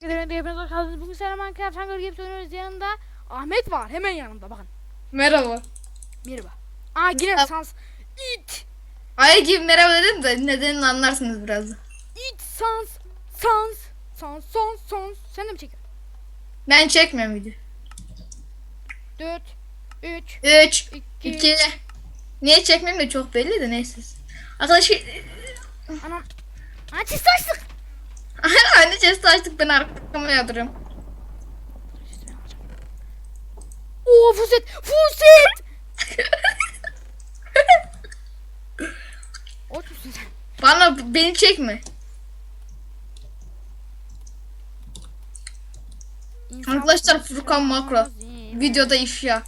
Gelen hepiniz hoş geldiniz. Bugün selam Minecraft Hunger Games oynuyoruz. Yanında Ahmet var. Hemen yanımda bakın. Merhaba. Merhaba. Aa yine Merhaba. sans. It. Ay gibi merhaba dedim de nedenini anlarsınız birazdan. It sans. Sans. Sans. Sans. Sans. Sen de mi çekiyorsun? Ben çekmiyorum video. 4 3 3, 2 2. Niye çekmem de çok belli de neyse. Arkadaşlar Anam. Aa çiz. Anne chest açtık ben arkama yadırıyorum. Oo fuset. Fuset. Oç musun sen? Bana beni çekme. İnsan Arkadaşlar Furkan Makro. lazım. Videoda ifşa. Ya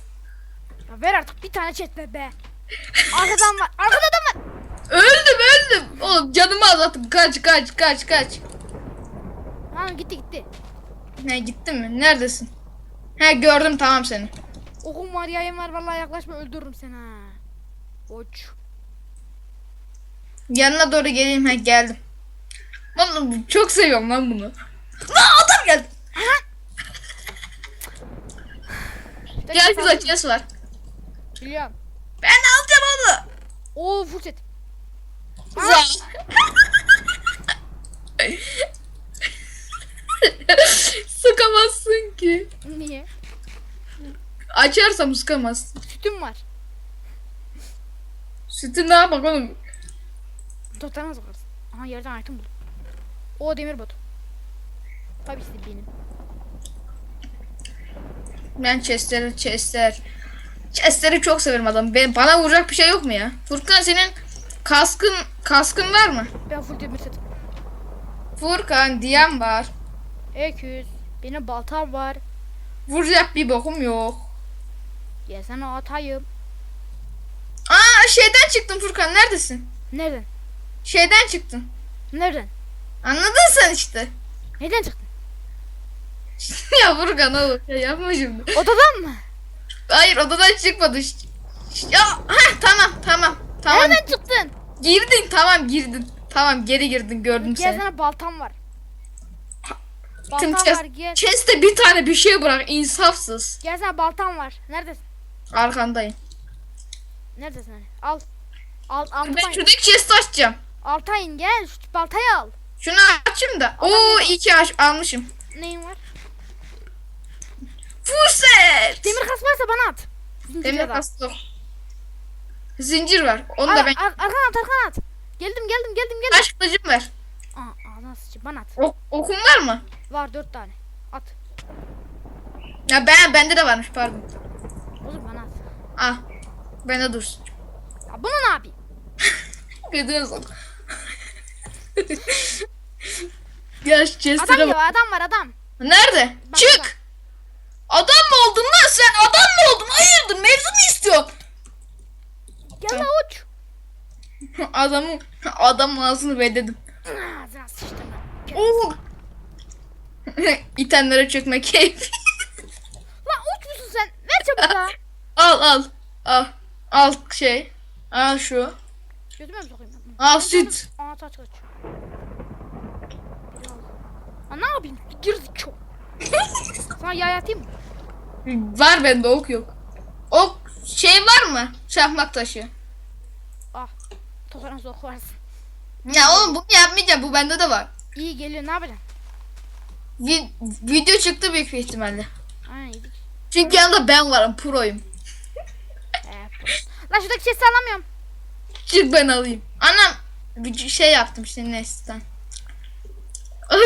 ver artık bir tane chat be be. Arkadan var. Arkada adam var. Öldüm öldüm. Oğlum canımı azalttım. Kaç kaç kaç kaç. Lan gitti gitti. Ne gittin mi? Neredesin? He gördüm tamam seni. Okum var yayın var vallahi yaklaşma öldürürüm seni ha. Oç. Yanına doğru geleyim he geldim. Oğlum çok seviyorum lan bunu. Lan adam geldi. Gel şurada chest var. Biliyorum. Ben alacağım onu. Oo full set. Za. Sıkamazsın ki. Niye? Açarsam sıkamazsın. Sütüm var. Sütü ne yapak oğlum? Totana sokarsın. Aha yerden item buldum. O demir bot. Tabii ki benim. Ben chestleri chestler. Chestleri çok severim adam. Ben, bana vuracak bir şey yok mu ya? Furkan senin kaskın kaskın var mı? Ben full demir setim. Furkan diyen var. Eküz. Benim baltam var. Vuracak bir bokum yok. Gel sana atayım. Aa şeyden çıktın Furkan neredesin? Nereden? Şeyden çıktın. Nereden? Anladın sen işte. Neden çıktın? ya Furkan oğlum ya yapma şimdi. Odadan mı? Hayır odadan çıkmadı. Ş- Ya heh, tamam tamam. Tamam. Nereden çıktın? Girdin tamam girdin. Tamam geri girdin gördüm Gel seni. sana baltam var. Baltam chest, var gel. chest'e bir tane bir şey bırak insafsız. Gel sana baltam var. Neredesin? Arkandayım. Neredesin hani? Al. Al Ben altayın. şuradaki chest'i açacağım. Altayın gel. Şu baltayı al. Şunu açayım da. Oo iyi ki aç, almışım. Neyin var? Fuset. Demir kas varsa bana at. Zincir Demir da. kastı. Zincir var. Onu Ar- da ben. ar- arkan at arkan at. Geldim geldim geldim geldim. Taş kılıcım ver. Aa, ağzına sıçı bana at. Ok, okum var mı? Var dört tane. At. Ya ben bende de varmış pardon. Oğlum bana at. Ah. Bende dursun. Ya bunu ne yapayım? Gödüne sok. ya şu Adam bak. adam var adam. Nerede? Bak, Çık. bak. Adam mı oldun lan sen? Adam mı oldun? Hayırdır? Mevzu mu istiyorsun? Gel la uç. Adamı adam ağzını bedledim. Ağzına sıçtım ben. Oo. İtenlere çökme keyfi. Lan uç musun sen? Ver çabuk la. al al. Al. Al şey. Al şu. Gözüme mi sokayım? ben bunu? Al süt. Aa taç kaç. Aa ne yapayım? Girdik çok. Sana yay atayım mı? Var bende ok yok. Ok şey var mı? Çakmak taşı. Ah. Tokana sokarsın. Ya oğlum bunu yapmayacağım. Bu bende de var. İyi geliyor ne yapacaksın? Vi- video çıktı büyük bir ihtimalle. Aynen yedik. Çünkü yanında ben varım. Proyum. Ee, Lan şuradaki chest'i alamıyorum. Çık ben alayım. Anam bir şey yaptım işte Nesli'den. Ay,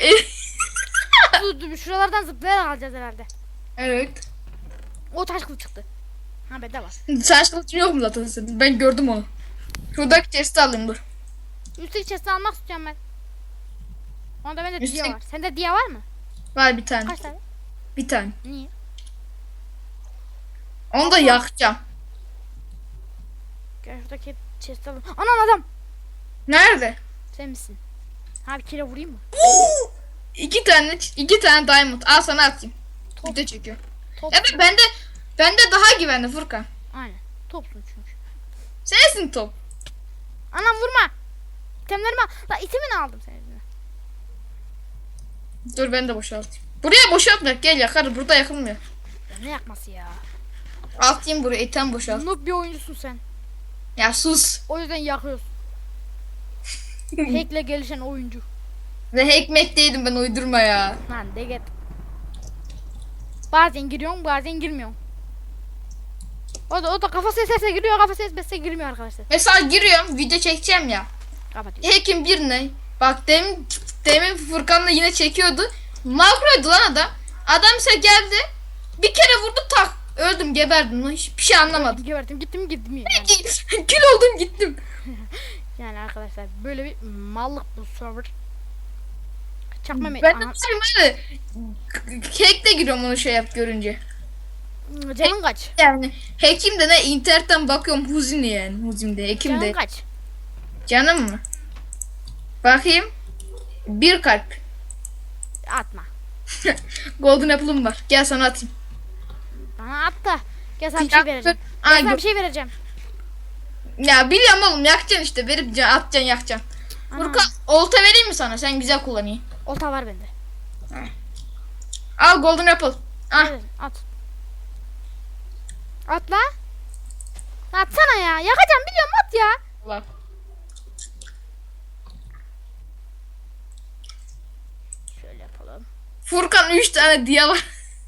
e- Dur, dur, şuralardan zıplayarak alacağız herhalde. evet. O taş kılıç çıktı. Ha var. Saç kılıcın yok mu zaten senin? Ben gördüm onu. Şuradaki chest'i alayım dur. Üstteki chest'i almak istiyorum ben. Onda bende diye Üstteki- var. Sende diye var mı? Var bir tane. Kaç tane? Bir tane. Niye? Onu da yakacağım. Gel şuradaki chest'i alalım. Anan adam. Nerede? Sen misin? Ha bir kere vurayım mı? İki tane iki tane diamond. Al sana atayım. Top. Video çekiyor. Top. Evet bende bende daha güvenli Furkan. Aynen. Topsun çünkü. Sensin top. Anam vurma. İtemlerimi al. La itemini aldım senin. Dur ben de boşaltayım. Buraya boşaltma. Gel yakar. Burada yakılmıyor. Ya ne yapması ya? Atayım buraya. Etem boşalt. Noob bir oyuncusun sen. Ya sus. O yüzden yakıyorsun. Hack'le gelişen oyuncu. Ne ekmek değilim ben uydurma ya. Lan de git. Bazen giriyorsun bazen girmiyorsun. O da, o da kafası eserse giriyor kafası esmezse girmiyor arkadaşlar. Mesela giriyorum. Video çekeceğim ya. Kapatıyor. Hekim birine. Bak demin, Furkan'la yine çekiyordu. Makroydu lan adam. Adam ise geldi. Bir kere vurdu tak. Öldüm geberdim lan. Hiçbir şey anlamadım. Gebertim gittim gittim yani. Kül oldum gittim. yani arkadaşlar böyle bir mallık bu server. Çakma mı? Ben de böyle hack'le giriyorum onu şey yap görünce. Canın kaç? Yani hekim de ne internetten bakıyorum huzini yani huzimde hekim Canın de. kaç? Canım mı? Bakayım. Bir kalp. Atma. Golden apple'ım var. Gel sana atayım. Bana at da. Gel sana bir şey vereceğim. Gel sana bir şey vereceğim. Ya biliyorum oğlum yakacaksın işte verip atacaksın yakacaksın. Furkan olta vereyim mi sana? Sen güzel kullanayım. Olta var bende. Al golden apple. Ah At. At la. Atsana ya. Yakacağım biliyorum at ya. Allah. Furkan 3 tane diye var.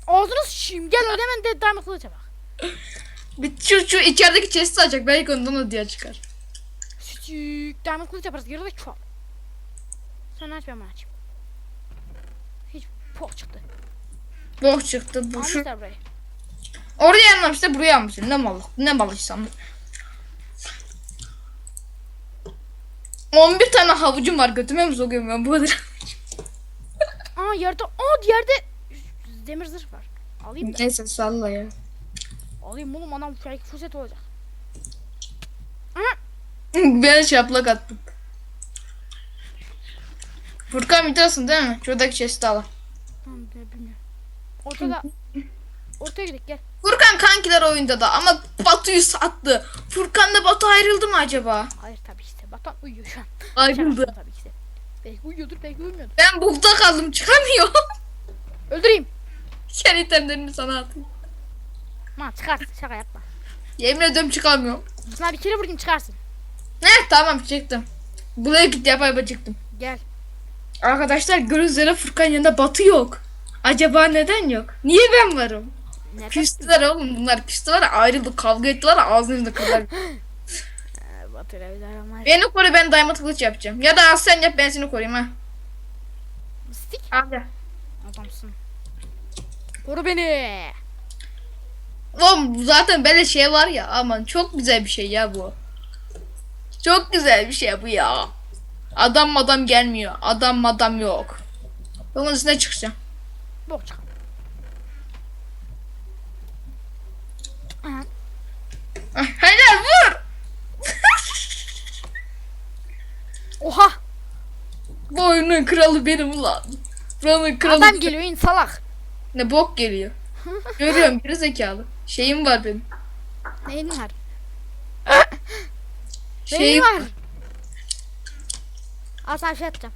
Ağzını sıçayım. Gel hemen de diamond kılıça bak. Bir şu, şu içerideki chest'i açacak. Belki ondan o diye çıkar. Küçük diamond kılıç yaparız. Geride çok. Sen aç ben açayım. Hiç pok çıktı. Boş çıktı. Bu şu. Oraya yanmamıştı buraya almıştı. Ne mal ne mal insanlık. 11 tane havucum var götüme mi sokuyorum ben bu kadar? Aa yerde. Aa yerde. Demir zırh var. Alayım da. Neyse salla ya. Alayım oğlum adam belki fırsat olacak. ben şaplak attım. Furkan bitiyorsun değil mi? Şuradaki chest'i al. Tamam bilmiyorum. Ortada. Ortaya gidelim gel. Furkan kankiler oyunda da ama Batu'yu sattı. Furkan'la Batu ayrıldı mı acaba? Hayır tabii işte. Batan uyuyor şu an. Ayrıldı. Tabii ki. Belki uyuyordur belki uyumuyordur. Ben bukta kaldım çıkamıyorum. Öldüreyim. Gel itemlerini sana atayım. Ma çıkarsın şaka yapma. Yemin ediyorum çıkamıyorum. Sana bir kere vurayım çıkarsın. Ne tamam çıktım. Buraya git yapa yapa çıktım. Gel. Arkadaşlar gördüğünüz üzere Furkan yanında Batu yok. Acaba neden yok? Niye ben varım? Neden? Küstüler oğlum bunlar küstüler ayrıldı kavga ettiler ağzını kırdılar. Olmaz. Beni koru ben diamond kılıç yapacağım. Ya da al sen yap ben seni koruyayım ha. Al ya. Adamsın. Koru beni. Oğlum zaten böyle şey var ya aman çok güzel bir şey ya bu. Çok güzel bir şey bu ya. Adam adam gelmiyor. Adam adam yok. Bunun üstüne çıkacağım. Bok çık. Ah, Helal vur. Oha. bu oyunun kralı benim ulan. Buranın kralı. Adam geliyor in salak. Ne bok geliyor. Görüyorum geri zekalı. Şeyim var benim. Neyin var? Neyin Şeyim var? Al sana bir şey atacağım.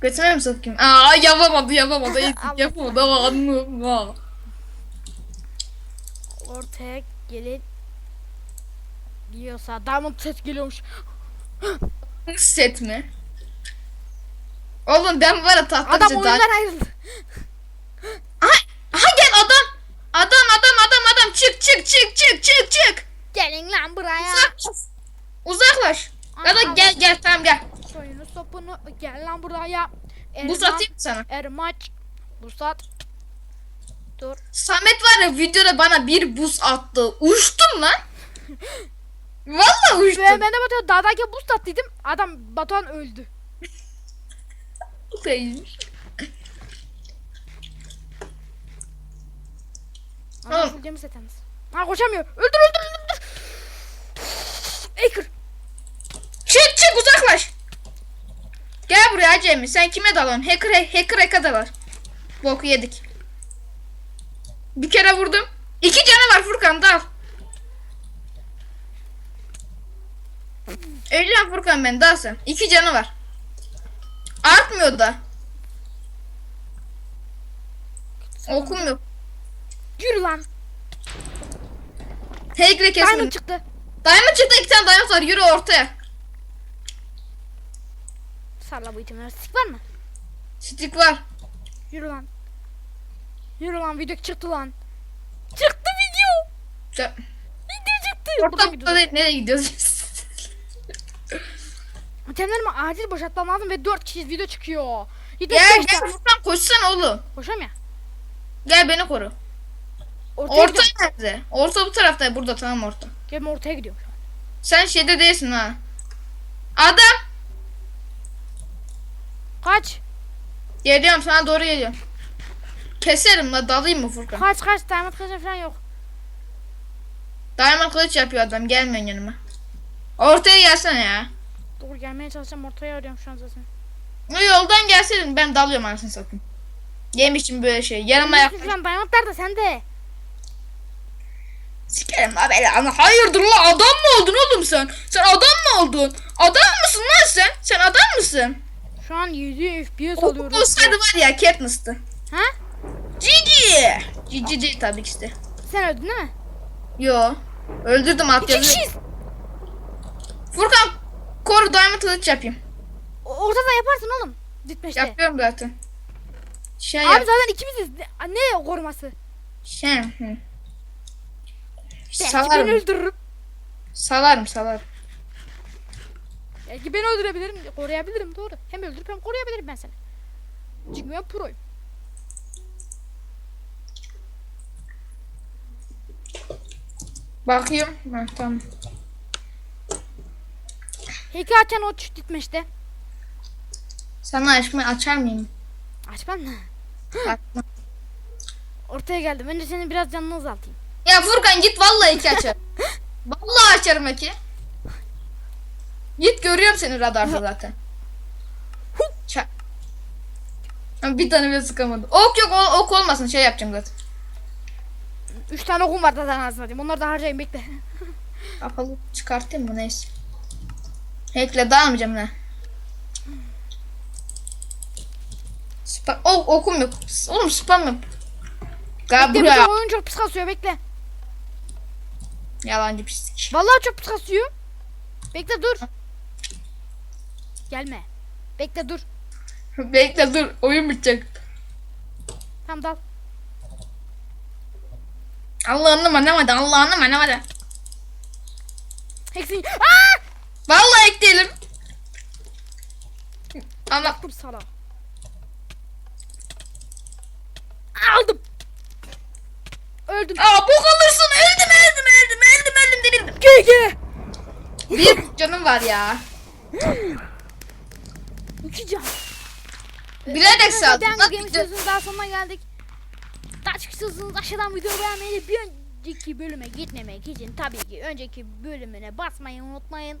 Götüne mi sokayım? Aa yapamadı yapamadı. Yapamadı ama anladım ha. Ortaya gelin. Diyorsa diamond set geliyormuş. Set mi? Oğlum ben var ya tahta Adam oyundan ayrıldı. Aha, aha gel adam. Adam adam adam adam çık çık çık çık çık çık. Gelin lan buraya. Uzaklaş. Uzaklaş. Ya da gel gel tamam gel. Soyunu sopunu gel lan buraya. Bu Erman, satayım mı sana. Ermaç. Bu sat. Dur. Samet var ya videoda bana bir buz attı. Uçtum lan. Vallahi uçtum. Ben, ben de Batuhan dağdayken buz tatlıydım. Adam Batuhan öldü. Değilmiş. Oğlum. full gemi seteniz. Ha koşamıyor. Öldür öldür öldür. Aker. Çık çık uzaklaş. Gel buraya Acemi. Sen kime dalıyorsun? Hacker hacker hacker dalar. Boku yedik. Bir kere vurdum. İki canı var Furkan dal. Evlen Furkan ben dahası. İki canı var. Artmıyor da. Okum yok. Yürü lan. Hegre kesin. Diamond çıktı. Diamond çıktı iki tane diamond var. Yürü ortaya. Salla bu itemleri. Stick var mı? Stick var. Yürü lan. Yürü lan video çıktı lan. Çıktı video. Çık. Video çıktı. Orta, Orta. Nereye gidiyoruz? İtemlerimi acil boşaltmam lazım ve 4 kişi video çıkıyor. Video gel gel Furkan koşsana oğlum. Boşam ya. Gel beni koru. Ortaya Orta gidiyorum. nerede? Orta bu tarafta. Burada tamam orta. Gel ben ortaya gidiyorum şu an. Sen şeyde değilsin ha. Adam. Kaç. Geliyorum sana doğru geliyorum. Keserim la dalayım mı Furkan? Kaç kaç. Diamond kılıcı falan yok. Diamond kılıç yapıyor adam gelmeyin yanıma. Ortaya gelsene ya. Dur gelmeye çalışacağım. Ortaya arıyorum şu an zaten. O yoldan gelseydin ben dalıyorum anasını satayım. Yemişim böyle şey. Yanıma yak. Falan diamond nerede sende? Sikerim la belanı. Hayırdır la adam mı oldun oğlum sen? Sen adam mı oldun? Adam mısın lan sen? Sen adam mısın? Şu an 7 FPS O alıyoruz. olsaydı var ya Katniss'tı. Ha? Cici. Cici değil tabii ki işte. Sen öldün değil mi? Yo. Öldürdüm alt İki kişiyiz. Furkan koru diamond kılıç yapayım. O- Ortada yaparsın oğlum. Ditmeşte. Yapıyorum zaten. Şey Abi yap. zaten ikimiziz. Ne, koruması? Şey. Hı. Belki beni Salarım. öldürürüm. Salarım salarım. Belki beni öldürebilirim. Koruyabilirim doğru. Hem öldürüp hem koruyabilirim ben seni. Çünkü ben proyum. Bakıyorum. Ha, tamam. Heki açan o çüt ditmeşte. Sana açmayı açar mıyım? Aç ben mi? Açma. Ortaya geldim. Önce senin biraz canını azaltayım. ya Furkan git vallahi iki açar. vallahi açarım iki. Git görüyorum seni radarda zaten. Bir tane bile sıkamadım. Ok yok ok olmasın şey yapacağım zaten. Üç tane okum var zaten diyeyim. Onları da harcayayım bekle. Kapalı çıkartayım mı neyse. Hackle dağılmayacağım ne. Spam, ok, okum yok. Oğlum spam yap. Gel bekle buraya. bekle oyun çok pis kasıyor bekle. Yalancı pislik. Vallahi çok pis kasıyor. Bekle dur. Gelme. Bekle dur. Bekle dur oyun bitecek. Tamam dal. Allah'ını anlamadı. Allah'ını anlamadı. Hexin. Aaa! Vallahi ek değilim. Ama Dur sana. Aldım. Öldüm. Aa bok alırsın. Öldüm öldüm öldüm öldüm öldüm denildim. GG. Bir canım var ya. İki can. Bilerek saldım. Neden Bak, Game Sözü'nün daha sonuna geldik. Daha çıkıyorsunuz aşağıdan videoyu beğenmeyi bir önceki bölüme gitmemek için tabii ki önceki bölümüne basmayı unutmayın.